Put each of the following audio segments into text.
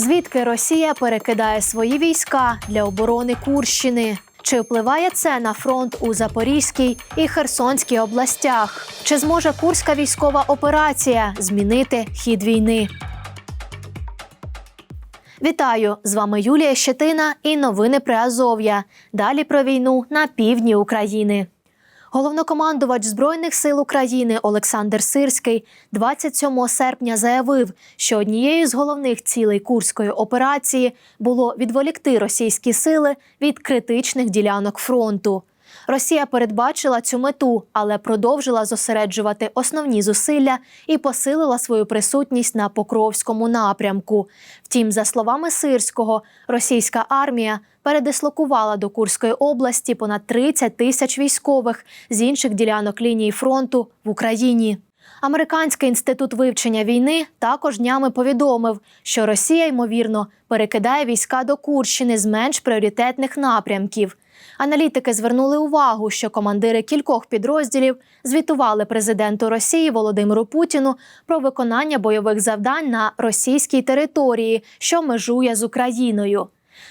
Звідки Росія перекидає свої війська для оборони Курщини? Чи впливає це на фронт у Запорізькій і Херсонській областях? Чи зможе Курська військова операція змінити хід війни? Вітаю! З вами Юлія Щетина і новини при Азов'я. Далі про війну на півдні України. Головнокомандувач Збройних сил України Олександр Сирський 27 серпня заявив, що однією з головних цілей курської операції було відволікти російські сили від критичних ділянок фронту. Росія передбачила цю мету, але продовжила зосереджувати основні зусилля і посилила свою присутність на Покровському напрямку. Втім, за словами Сирського, російська армія передислокувала до Курської області понад 30 тисяч військових з інших ділянок лінії фронту в Україні. Американський інститут вивчення війни також днями повідомив, що Росія ймовірно перекидає війська до Курщини з менш пріоритетних напрямків. Аналітики звернули увагу, що командири кількох підрозділів звітували президенту Росії Володимиру Путіну про виконання бойових завдань на російській території, що межує з Україною.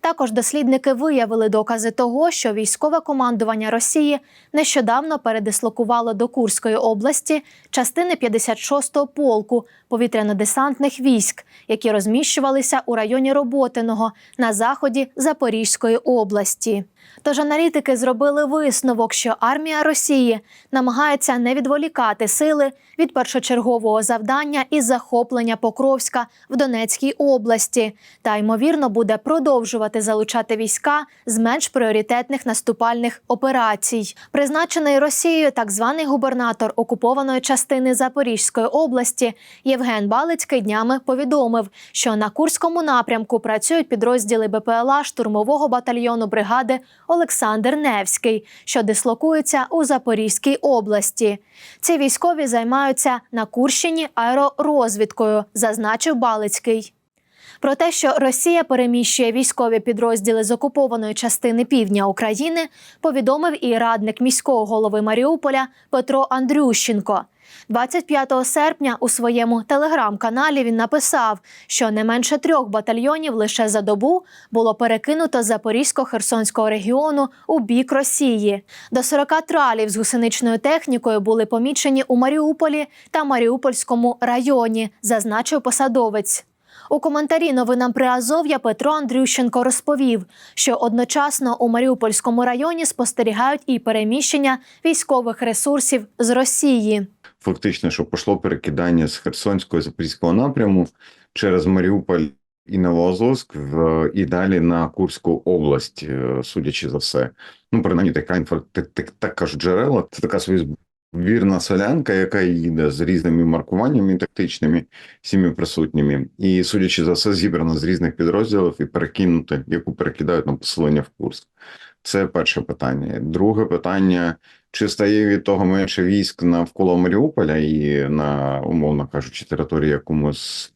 Також дослідники виявили докази того, що військове командування Росії нещодавно передислокувало до Курської області частини 56-го полку повітряно-десантних військ, які розміщувалися у районі Роботиного на заході Запорізької області. Тож аналітики зробили висновок, що армія Росії намагається не відволікати сили від першочергового завдання із захоплення Покровська в Донецькій області та ймовірно буде продовжувати залучати війська з менш пріоритетних наступальних операцій. Призначений Росією так званий губернатор окупованої частини Запорізької області Євген Балицький днями повідомив, що на Курському напрямку працюють підрозділи БПЛА штурмового батальйону бригади Олександр Невський, що дислокується у Запорізькій області. Ці військові займаються на Курщині аеророзвідкою, зазначив Балицький. Про те, що Росія переміщує військові підрозділи з окупованої частини півдня України, повідомив і радник міського голови Маріуполя Петро Андрющенко. 25 серпня у своєму телеграм-каналі він написав, що не менше трьох батальйонів лише за добу було перекинуто Запорізько-Херсонського регіону у бік Росії. До 40 тралів з гусеничною технікою були помічені у Маріуполі та Маріупольському районі, зазначив посадовець. У коментарі новинам при Азов'я Петро Андрющенко розповів, що одночасно у Маріупольському районі спостерігають і переміщення військових ресурсів з Росії. Фактично, що пішло перекидання з Херсонського і Запорізького напряму через Маріуполь і Новоазовськ і далі на Курську область, е, судячи за все. Ну, принаймні, така інфа так, кажуть джерела. Це така вірна солянка, яка їде з різними маркуваннями тактичними, всіми присутніми, і судячи за все, зібрана з різних підрозділів і перекинути, яку перекидають на поселення в Курськ. Це перше питання. Друге питання: чи стає від того менше військ навколо Маріуполя і на, умовно кажучи, території, яку ми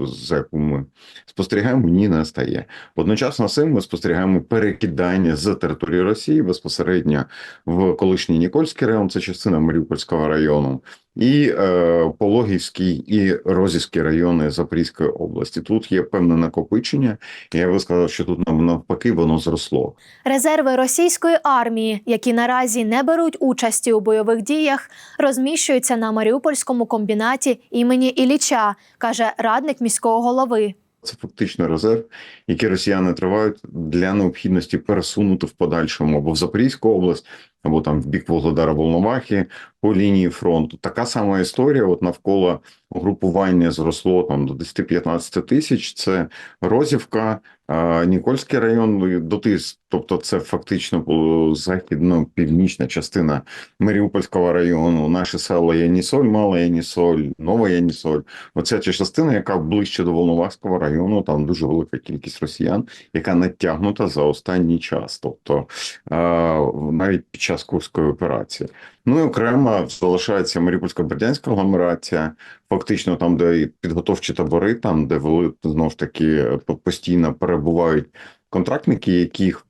за яку ми спостерігаємо, ні, не стає. Одночасно з цим ми спостерігаємо перекидання з території Росії безпосередньо в колишній Нікольський район, це частина Маріупольського району, і е, Пологівський і Розівський райони Запорізької області. Тут є певне накопичення. і Я би сказав, що тут нав- навпаки воно зросло. Резерви російської армії, які наразі не беруть участі у бойових діях, розміщуються на Маріупольському комбінаті імені Ілліча, каже радник міського голови. Це фактично резерв, який росіяни тривають для необхідності пересунути в подальшому або в Запорізьку область, або там в бік Володара Волновахи по лінії фронту. Така сама історія. От навколо угрупування зросло там до 10-15 тисяч. Це Розівка, Нікольський район, Дотис, тобто це фактично західно-північна частина Маріупольського району. Наші села Янісоль, Мала Янісоль, Нова Янісоль. Оця ця частина, яка ближче до Волновахського району, там дуже велика кількість росіян, яка натягнута за останній час, тобто навіть під час Курської операції. Ну і окремо залишається Маріупольсько-Бердянська агломерація, фактично там, де підготовчі табори, там де вели знову ж таки постійно перебувають контрактники, яких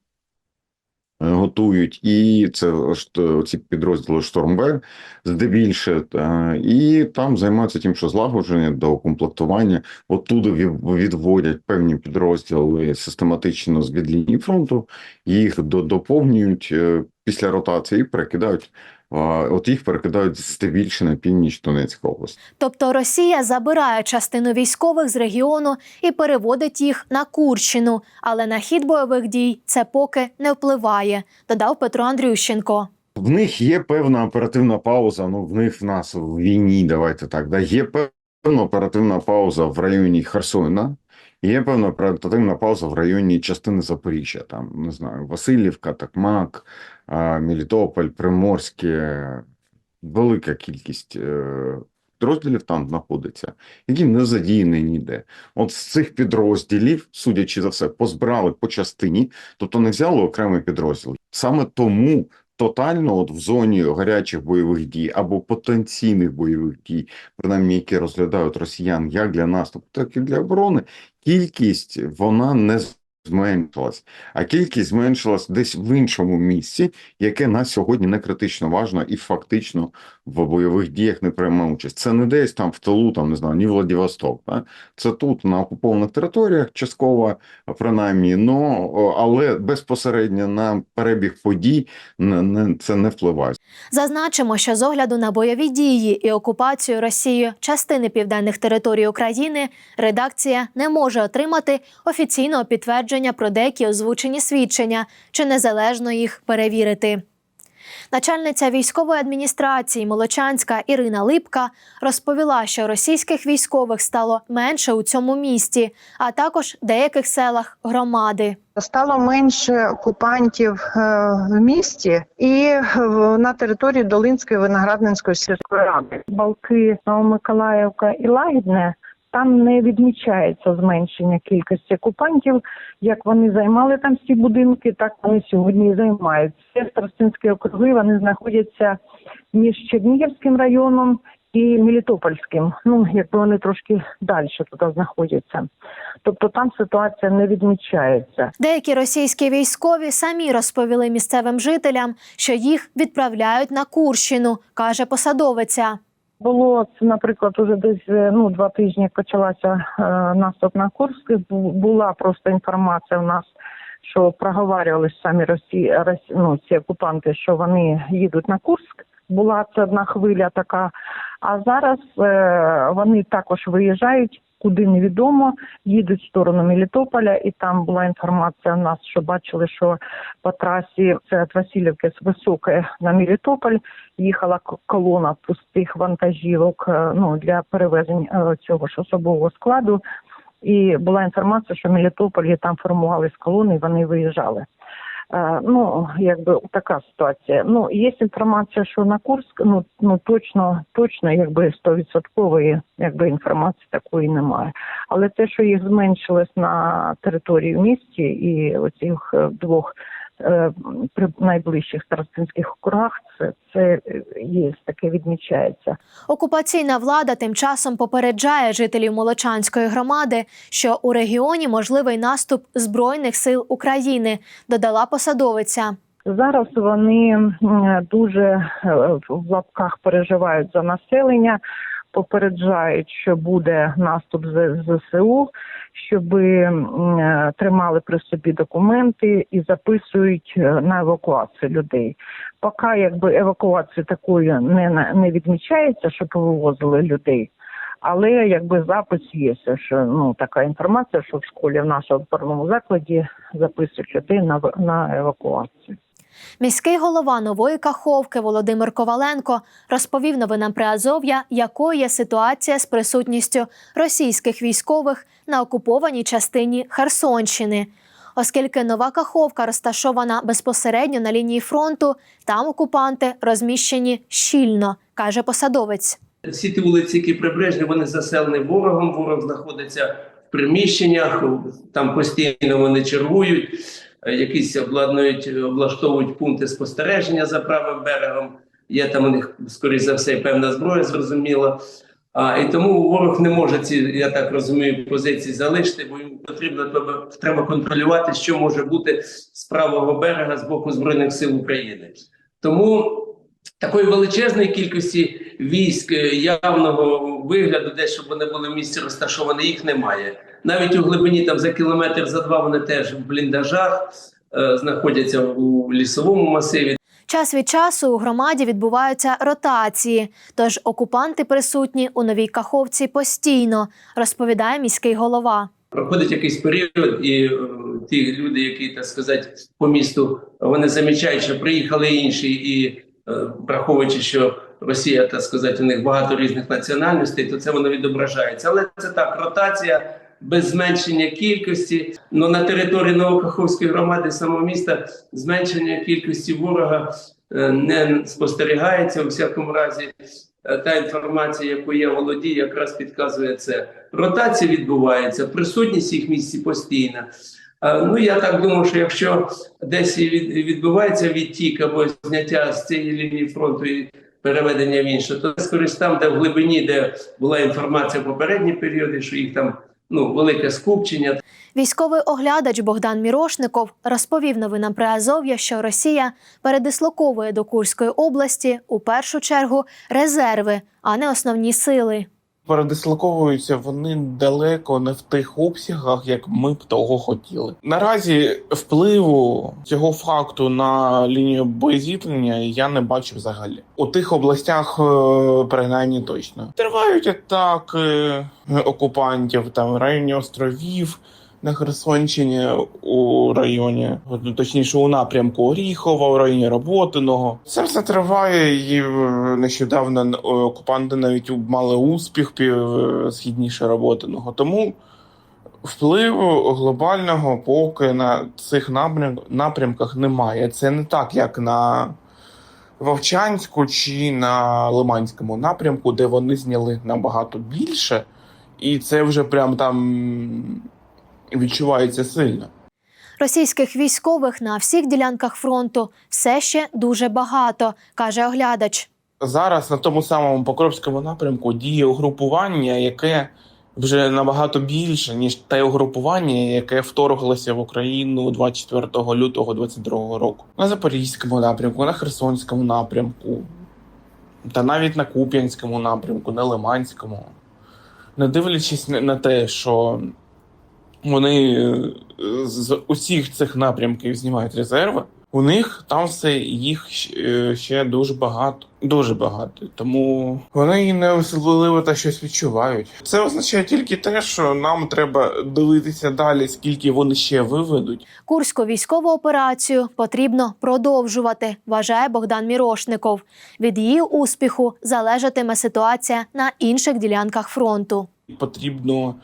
готують, і це ж ці підрозділи Штормбе здебільше, і там займаються тим, що злагодження до комплектування. Оттуди відводять певні підрозділи систематично з від лінії фронту, їх доповнюють е, після ротації і перекидають. От їх перекидають здебільше на північ Донецької області. Тобто Росія забирає частину військових з регіону і переводить їх на Курщину, але на хід бойових дій це поки не впливає, додав Петро Андрющенко. В них є певна оперативна пауза. Ну, в них в нас в війні, давайте так. Да, є певна оперативна пауза в районі Херсона, є певна оперативна пауза в районі частини Запоріжжя. Там не знаю, Васильівка, Такмак, а, Мелітополь, Приморське. Велика кількість е, підрозділів там знаходиться, які не задіяні ніде. От з цих підрозділів, судячи за все, позбирали по частині, тобто не взяли окремий підрозділ. Саме тому тотально, от в зоні гарячих бойових дій або потенційних бойових дій, принаймні які розглядають росіян як для наступу, так і для оборони, кількість вона не зменшилась, а кількість зменшилась десь в іншому місці, яке на сьогодні не критично важно і фактично в бойових діях не приймає участь. Це не десь там в тилу, там не знаю, ні Владивосток. Да? Це тут на окупованих територіях, частково принаймні, но, але безпосередньо на перебіг подій не, це не впливає. Зазначимо, що з огляду на бойові дії і окупацію Росією частини південних територій України редакція не може отримати офіційного підтвердження про деякі озвучені свідчення чи незалежно їх перевірити. Начальниця військової адміністрації Молочанська Ірина Липка розповіла, що російських військових стало менше у цьому місті, а також деяких селах громади. Стало менше окупантів е, в місті і в- на території Долинської виноградницької сільської ради. Балки Новомиколаївка і Лагідне. Там не відмічається зменшення кількості окупантів. Як вони займали там всі будинки, так вони сьогодні і займають. Всі старостинські округи вони знаходяться між Чернігівським районом і Мелітопольським. Ну якби вони трошки далі туди знаходяться. Тобто там ситуація не відмічається. Деякі російські військові самі розповіли місцевим жителям, що їх відправляють на Курщину, каже посадовиця. Було це, наприклад, уже десь е, ну два тижні почалася е, наступ на Курськ. Бу- Була просто інформація в нас, що проговорювалися самі Росії, Росі, ну, ці окупанти, що вони їдуть на Курськ. Була це одна хвиля така. А зараз е, вони також виїжджають куди невідомо, їдуть в сторону Мелітополя, і там була інформація в нас, що бачили, що по трасі це від Васильівки з Високої на Мелітополь їхала колона пустих вантажівок е, ну, для перевезень е, цього ж особового складу. І була інформація, що в Мелітополі там формувались колони, і вони виїжджали. Е, Ну, якби така ситуація. Ну, є інформація, що на Курськ, ну, ну точно, точно, якби стовідсоткової якби інформації такої немає. Але те, що їх зменшилось на території в місті і оцих е, двох при найближчих старостинських округах, це, це е, є таке відмічається. Окупаційна влада тим часом попереджає жителів Молочанської громади, що у регіоні можливий наступ збройних сил України, додала посадовиця. Зараз вони дуже е, в лапках переживають за населення, попереджають, що буде наступ з ЗСУ, щоб тримали при собі документи і записують е, на евакуацію людей. Поки якби евакуації такої не не відмічається, що повивозили людей. Але якби запис є, що ну така інформація, що в школі в нашому опорному закладі записують людей на на евакуацію. Міський голова нової Каховки Володимир Коваленко розповів новинам Приазов'я, якою є ситуація з присутністю російських військових на окупованій частині Херсонщини. Оскільки нова Каховка розташована безпосередньо на лінії фронту, там окупанти розміщені щільно, каже посадовець. Всі ті вулиці, які прибережні, вони заселені ворогом. Ворог знаходиться в приміщеннях, там постійно вони чергують, якісь обладнують, облаштовують пункти спостереження за правим берегом. Є там у них, скоріш за все, певна зброя, зрозуміло. А, і тому ворог не може ці, я так розумію, позиції залишити, бо йому потрібно треба, треба контролювати, що може бути з правого берега з боку Збройних сил України. Тому такої величезної кількості військ е, явного вигляду, десь щоб вони були в місці розташовані, їх немає. Навіть у глибині там за кілометр за два вони теж в бліндажах е, знаходяться у лісовому масиві. Час від часу у громаді відбуваються ротації, тож окупанти присутні у новій каховці постійно, розповідає міський голова. Проходить якийсь період, і е, ті люди, які так сказати, по місту, вони замічають, що приїхали інші, і враховуючи, що Росія, так сказати, у них багато різних національностей, то це воно відображається. Але це так, ротація без зменшення кількості. Ну на території Новокаховської громади самого міста зменшення кількості ворога е, не спостерігається у всякому разі. Е, Та інформація, яку я володію, якраз підказує це. Ротація відбувається, присутність їх місці постійна. Е, Ну я так думаю, що якщо десь від- відбувається відтік або зняття з цієї лінії фронту і переведення в іншу, то скоріш там, де в глибині, де була інформація в попередні періоди, що їх там ну велике скупчення, Військовий оглядач Богдан Мірошников розповів новинам Приазов'я, що Росія передислоковує до Курської області у першу чергу резерви, а не основні сили. Передислоковуються вони далеко не в тих обсягах, як ми б того хотіли. Наразі впливу цього факту на лінію боєзіткнення я не бачу взагалі. У тих областях, е, принаймні точно тривають атаки окупантів там в районі островів. На Херсонщині у районі, точніше, у напрямку Оріхова, у районі Роботиного. Це все триває, і е, нещодавно е, окупанти навіть мали успіх е, східніше Роботиного. Тому впливу глобального поки на цих напрямках немає. Це не так, як на Вовчанську чи на Лиманському напрямку, де вони зняли набагато більше, і це вже прям там відчувається сильно. Російських військових на всіх ділянках фронту все ще дуже багато, каже оглядач. Зараз на тому самому Покровському напрямку діє угрупування, яке вже набагато більше, ніж те угрупування, яке вторглося в Україну 24 лютого 2022 року. На Запорізькому напрямку, на Херсонському напрямку, та навіть на Куп'янському напрямку, на Лиманському. Не дивлячись на те, що вони е, з усіх цих напрямків знімають резерви. У них там все їх е, ще дуже багато, дуже багато. Тому вони не особливо та щось відчувають. Це означає тільки те, що нам треба дивитися далі, скільки вони ще виведуть. Курську військову операцію потрібно продовжувати, вважає Богдан Мірошников. Від її успіху залежатиме ситуація на інших ділянках фронту. Потрібно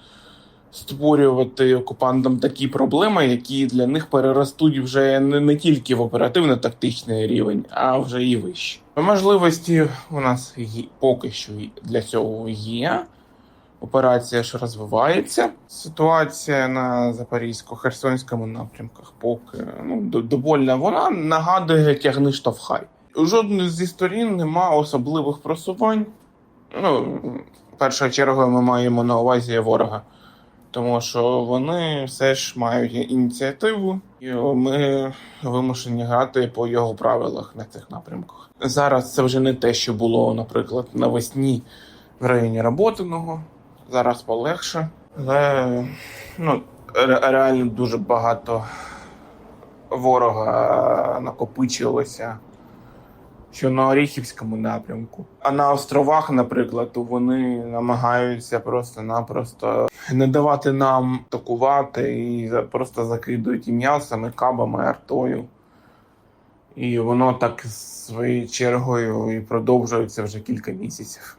створювати окупантам такі проблеми, які для них переростуть вже не, не тільки в оперативно-тактичний рівень, а вже і вище. Можливості у нас є, поки що для цього є. Операція ж розвивається. Ситуація на Запорізько-Херсонському напрямках поки ну, довольна. Вона нагадує тягни штовхай. Жодної зі сторін нема особливих просувань. Ну, першою чергою ми маємо на увазі ворога. Тому що вони все ж мають ініціативу, і ми вимушені грати по його правилах на цих напрямках. Зараз це вже не те, що було, наприклад, навесні в районі Роботиного. Зараз полегше. Але ну, реально дуже багато ворога накопичилося. Що на Оріхівському напрямку. А на островах, наприклад, вони намагаються просто-напросто не давати нам атакувати і просто закидують і м'ясом, і кабами, артою. І воно так своєю чергою і продовжується вже кілька місяців.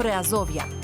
Приазов'я.